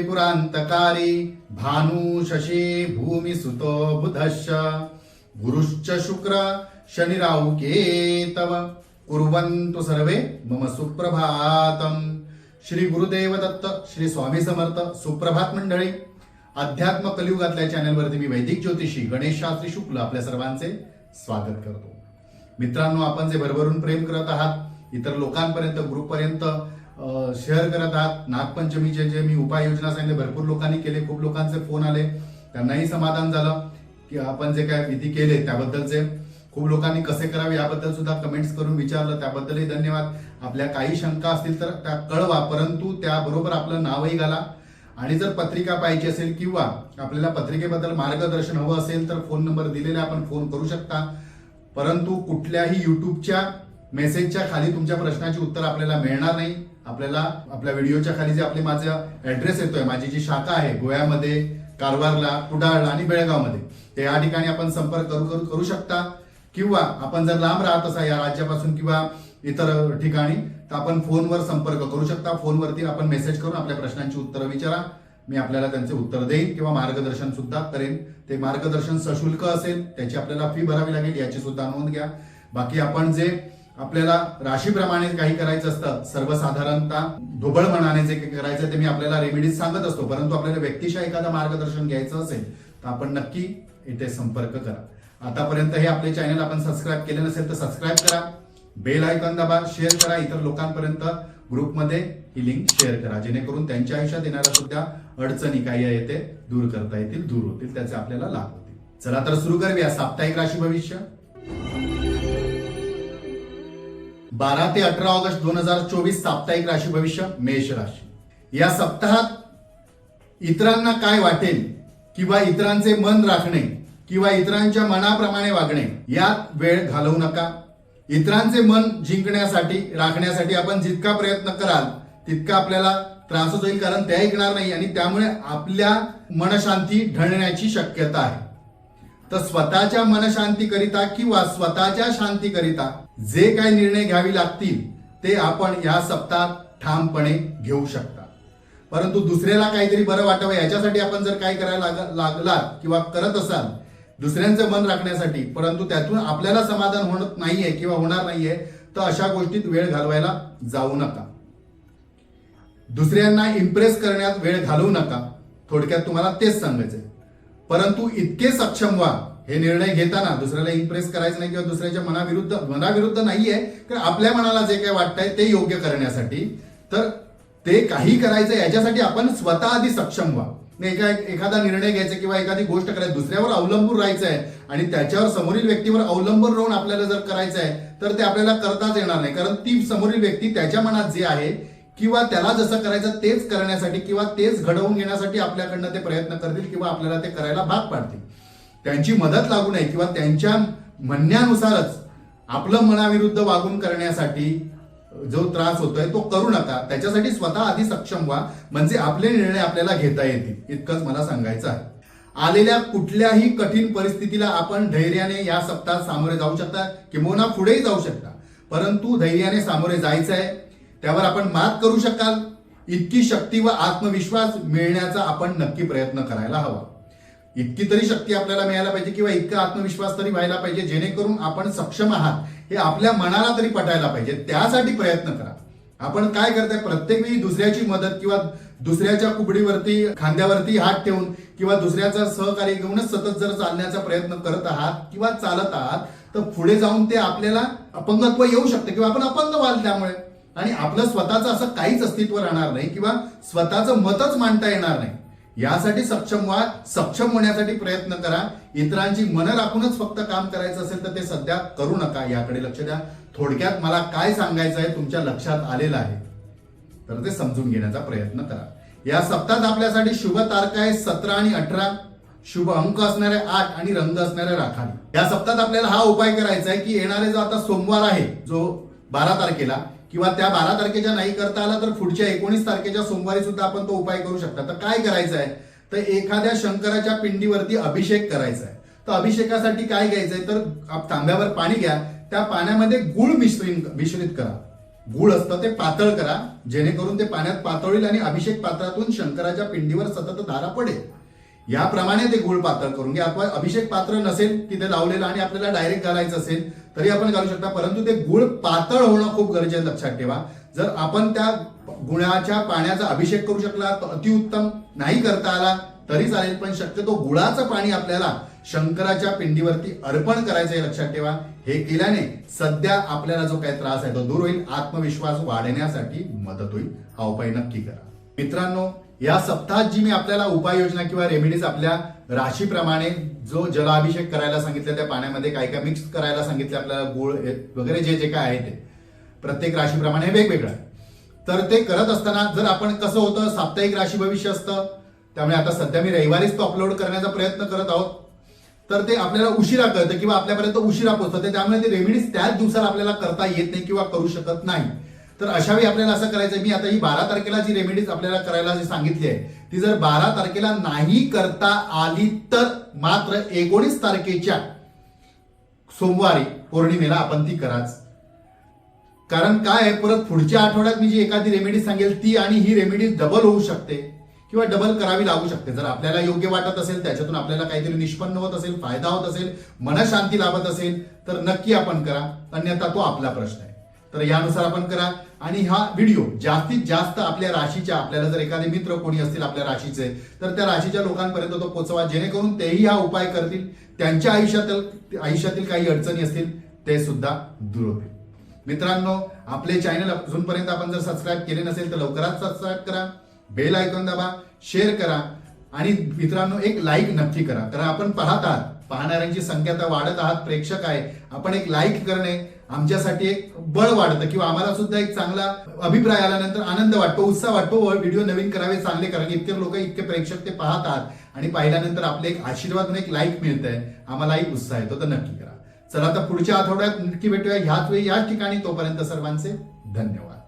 त्रिपुरान्तकारी भानु शशी भूमी सुतो बुधश्च। गुरुश्च शुक्र शनिराहुके तव कुर्वन्तु सर्वे मम सुप्रभातम श्री गुरुदेव दत्त श्री स्वामी समर्थ सुप्रभात मंडळी। अध्यात्म कलियुगातल्या चॅनलवरती मी वैदिक ज्योतिषी गणेश शास्त्री शुक्ल आपल्या सर्वांचे स्वागत करतो. मित्रांनो आपण जे भरभरून प्रेम करत आहात इतर लोकांपर्यंत ग्रुपपर्यंत शेअर करत आहात. नागपंचमीचे जे मी उपाययोजना सांगितले भरपूर लोकांनी केले खूप लोकांचे फोन आले. त्यांनाही समाधान झालं की आपण जे काय विधी केले त्याबद्दलचे. खूप लोकांनी कसे करावे याबद्दल सुद्धा कमेंट्स करून विचारलं. त्याबद्दलही धन्यवाद. आपल्या काही शंका असतील तर त्या कळवा परंतु त्याबरोबर आपलं नावही घाला. आणि जर पत्रिका पाहिजे असेल किंवा आपल्याला पत्रिकेबद्दल मार्गदर्शन हवं असेल तर फोन नंबर दिलेला आपण फोन करू शकता. परंतु कुठल्याही युट्यूबच्या मेसेजच्या खाली तुमच्या प्रश्नाची उत्तर आपल्याला मिळणार नाही. आपल्याला आपल्या व्हिडिओच्या खाली जे आपले माझा ऍड्रेस येतोय माझी जी शाखा आहे गोव्यामध्ये कारवारला कुडाळला आणि बेळगावमध्ये ते या ठिकाणी आपण संपर्क करू करू करू शकता. किंवा आपण जर लांब राहत असा या राज्यापासून किंवा इतर ठिकाणी तर आपण फोनवर संपर्क करू शकता. फोनवरती आपण मेसेज करून आपल्या प्रश्नांची उत्तरं विचारा. मी आपल्याला त्यांचे उत्तर देईन किंवा मार्गदर्शन सुद्धा करेन. ते मार्गदर्शन सशुल्क असेल त्याची आपल्याला फी भरावी लागेल याची सुद्धा नोंद घ्या. बाकी आपण जे आपल्याला राशीप्रमाणे काही करायचं असतं सर्वसाधारणतः ढोबळ मनाने जे काही करायचं ते मी आपल्याला रेमेडीज सांगत असतो परंतु आपल्याला व्यक्तिशः एखादं मार्गदर्शन घ्यायचं असेल तर आपण नक्की इथे संपर्क करा. आतापर्यंत हे आपले चॅनल आपण सबस्क्राईब केले नसेल तर सबस्क्राईब करा बेल आयकॉन दाबा शेअर करा इतर लोकांपर्यंत ग्रुपमध्ये ही लिंक शेअर करा जेणेकरून त्यांच्या आयुष्यात येणाऱ्या सुद्धा अडचणी काही आहे ते दूर करता येतील दूर होतील त्याचे आपल्याला लाभ होतील. चला तर सुरू करूया साप्ताहिक राशी भविष्य. बारा ते अठरा ऑगस्ट दोन हजार चोवीस साप्ताहिक राशी भविष्य मेष राशी. या सप्ताहात इतरांना काय वाटेल किंवा इतरांचे मन राखणे किंवा इतरांच्या मनाप्रमाणे वागणे यात वेळ घालवू नका. इतरांचे मन जिंकण्यासाठी राखण्यासाठी आपण जितका प्रयत्न कराल तितका आपल्याला त्रासच होईल कारण ते ऐकणार नाही आणि त्यामुळे आपल्या मनशांती ढळण्याची शक्यता आहे. तर स्वतःच्या मनशांतीकरिता किंवा स्वतःच्या शांतीकरिता जे काही निर्णय घ्यावे लागतील ते आपण या सप्ताहात ठामपणे घेऊ शकता. परंतु दुसऱ्याला काहीतरी बरं वाटावं याच्यासाठी आपण जर काय करायला लाग- लागलात किंवा करत असाल दुसऱ्यांचं मन राखण्यासाठी परंतु त्यातून आपल्याला समाधान होत नाहीये किंवा होणार नाहीये तर अशा गोष्टीत वेळ घालवायला जाऊ नका. दुसऱ्यांना इम्प्रेस करण्यात वेळ घालवू नका. थोडक्यात तुम्हाला तेच सांगायचंय. परंतु इतके सक्षम व्हा. हे निर्णय घेताना दुसऱ्याला इम्प्रेस करायचं नाही किंवा दुसऱ्याच्या मनाविरुद्ध मनाविरुद्ध नाहीये कारण आपल्या मनाला जे काही वाटतंय ते योग्य करण्यासाठी. तर ते काही करायचं याच्यासाठी आपण स्वतः आधी सक्षम व्हा. एका एखादा निर्णय घ्यायचा किंवा एखादी गोष्ट करायची दुसऱ्यावर अवलंबून राहायचं आहे आणि त्याच्यावर समोरील व्यक्तीवर अवलंबून राहून आपल्याला जर करायचं आहे तर ते आपल्याला करताच येणार नाही. कारण ती समोरील व्यक्ती त्याच्या मनात जे आहे किंवा त्याला जसं करायचं तेच करण्यासाठी किंवा तेच घडवून घेण्यासाठी आपल्याकडनं ते प्रयत्न करतील किंवा आपल्याला ते करायला भाग पाडतील. त्यांची मदत लागू नये किंवा त्यांच्या म्हणण्यानुसारच आपलं मनाविरुद्ध वागून करण्यासाठी जो त्रास होतोय तो करू नका. त्याच्यासाठी स्वतः आधी सक्षम व्हा. म्हणजे आपले निर्णय आपल्याला घेता येतील. इतकंच मला सांगायचं आहे. आलेल्या कुठल्याही कठीण परिस्थितीला आपण धैर्याने या सप्ताहात सामोरे जाऊ शकता. किंवा पुढेही जाऊ शकता. परंतु धैर्याने सामोरे जायचं आहे त्यावर आपण मात करू शकाल. इतकी शक्ती व आत्मविश्वास मिळण्याचा आपण नक्की प्रयत्न करायला हवा. इतकी तरी शक्ती आपल्याला मिळायला पाहिजे किंवा इतका आत्मविश्वास तरी व्हायला पाहिजे जेणेकरून आपण सक्षम आहात हे आपल्या मनाला तरी पटायला पाहिजे. त्यासाठी प्रयत्न करा. आपण काय करताय प्रत्येक वेळी दुसऱ्याची मदत किंवा दुसऱ्याच्या कुबडीवरती खांद्यावरती हात ठेवून किंवा दुसऱ्याचा सहकार्य घेऊनच सतत जर चालण्याचा प्रयत्न करत आहात किंवा चालत आहात तर पुढे जाऊन ते आपल्याला अपंगत्व येऊ शकते किंवा आपण अपंग व्हाल त्यामुळे. आणि आपलं स्वतःचं असं काहीच अस्तित्व राहणार नाही किंवा स्वतःचं मतच मांडता येणार नाही. यासाठी सक्षम व्हा सक्षम होण्यासाठी प्रयत्न करा. इतरांची मन राखूनच फक्त काम करायचं असेल तर ते सध्या करू नका याकडे लक्ष द्या. थोडक्यात मला काय सांगायचं आहे तुमच्या लक्षात आलेलं आहे. तर ते समजून घेण्याचा प्रयत्न करा. या सप्ताहात आपल्यासाठी शुभ तारखा आहे सतरा आणि अठरा. शुभ अंक असणारे आठ आणि रंग असणारे राखाडी. या सप्ताहात आपल्याला हा उपाय करायचा आहे की येणारे जो आता सोमवार आहे जो बारा तारखेला किंवा त्या बारा तारखेच्या नाही करता आला तर पुढच्या एकोणीस तारखेच्या सोमवारी सुद्धा आपण तो उपाय करू शकता. तर काय करायचं आहे तर एखाद्या शंकराच्या पिंडीवरती अभिषेक करायचा आहे तर अभिषेकासाठी काय घ्यायचंय? तर तांब्यावर पाणी घ्या. त्या पाण्यामध्ये गुळ मिश्रित मिश्रित करा. गुळ असतं ते पातळ करा. जेणेकरून ते पाण्यात पातळील आणि अभिषेक पात्रातून शंकराच्या पिंडीवर सतत धारा पडेल. याप्रमाणे ते गुळ पातळ करून घ्या. अथवा अभिषेक पात्र नसेल तिथे लावलेलं आणि आपल्याला डायरेक्ट घालायचं असेल तरी आपण घालू शकता. परंतु ते गुळ पातळ होणं खूप गरजेचं लक्षात ठेवा. जर आपण त्या गुळाच्या पाण्याचा अभिषेक करू शकला तर अतिउत्तम नाही करता आला तरी चालेल. पण शक्यतो गुळाचं पाणी आपल्याला शंकराच्या पिंडीवरती अर्पण करायचं हे लक्षात ठेवा. हे केल्याने सध्या आपल्याला जो काही त्रास आहे तो दूर होईल. आत्मविश्वास वाढण्यासाठी मदत होईल. हा उपाय नक्की करा. मित्रांनो या सप्ताहात जी मी आपल्याला उपाययोजना किंवा रेमेडीज आपल्या राशीप्रमाणे जो जलाभिषेक करायला सांगितलं त्या पाण्यामध्ये काय काय मिक्स करायला सांगितले आपल्याला गुळ वगैरे जे जे काय आहे ते. प्रत्येक राशीप्रमाणे वेगवेगळं आहे. तर ते करत असताना जर आपण कसं होतं साप्ताहिक राशी भविष्य असतं त्यामुळे आता सध्या मी रविवारीच तो अपलोड करण्याचा प्रयत्न करत आहोत. तर ते आपल्याला उशिरा कळतं किंवा आपल्यापर्यंत उशिरा पोहोचतं त्यामुळे ते रेमेडीज त्याच दिवसाला आपल्याला करता येत नाही किंवा करू शकत नाही. तर अशा वेळी आपल्याला असं करायचं मी आता ही बारा तारखेला जी रेमेडीज आपल्याला करायला जी सांगितली आहे ती जर बारा तारखेला नाही करता आली तर मात्र एकोणीस तारखेच्या सोमवारी पौर्णिमेला आपण ती कराच. कारण काय आहे परत पुढच्या आठवड्यात मी जी एखादी रेमेडी सांगेल ती आणि ही रेमेडी डबल होऊ शकते किंवा डबल करावी लागू शकते. जर आपल्याला योग्य वाटत असेल त्याच्यातून आपल्याला काहीतरी निष्पन्न होत असेल फायदा होत असेल मनशांती लाभत असेल तर नक्की आपण करा. अन्यथा तो आपला प्रश्न आहे. तर यानुसार आपण करा. आणि हा व्हिडिओ जास्तीत जास्त आपल्या राशीच्या आपल्याला जर एखादे मित्र कोणी असतील आपल्या राशीचे तर त्या राशीच्या लोकांपर्यंत तो पोचवा जेणेकरून तेही हा उपाय करतील. त्यांच्या आयुष्यातील आयुष्यातील काही अडचणी असतील ते सुद्धा दूर होतील. मित्रांनो आपले चॅनल अजूनपर्यंत आपण जर सबस्क्राईब केले नसेल तर लवकरात सबस्क्राईब करा बेल आयकॉन दाबा शेअर करा आणि मित्रांनो एक लाईक नक्की करा. कारण आपण पाहत आहात पाहणाऱ्यांची संख्या आता वाढत आहात प्रेक्षक आहे. आपण एक लाईक करणे आमच्यासाठी एक बळ वाढतं किंवा आम्हाला सुद्धा एक चांगला अभिप्राय आल्यानंतर आनंद वाटतो उत्साह वाटतो. व्हिडिओ नवीन करावे चांगले कारण इतके लोक इतके प्रेक्षक ते पाहतात आणि पाहिल्यानंतर आपले एक आशीर्वाद म्हणून एक लाईक मिळतंय. आम्हालाही उत्साह येतो. तर नक्की करा. चला आता पुढच्या आठवड्यात नक्की भेटूया. ह्याच वेळी याच ठिकाणी. तोपर्यंत सर्वांचे धन्यवाद.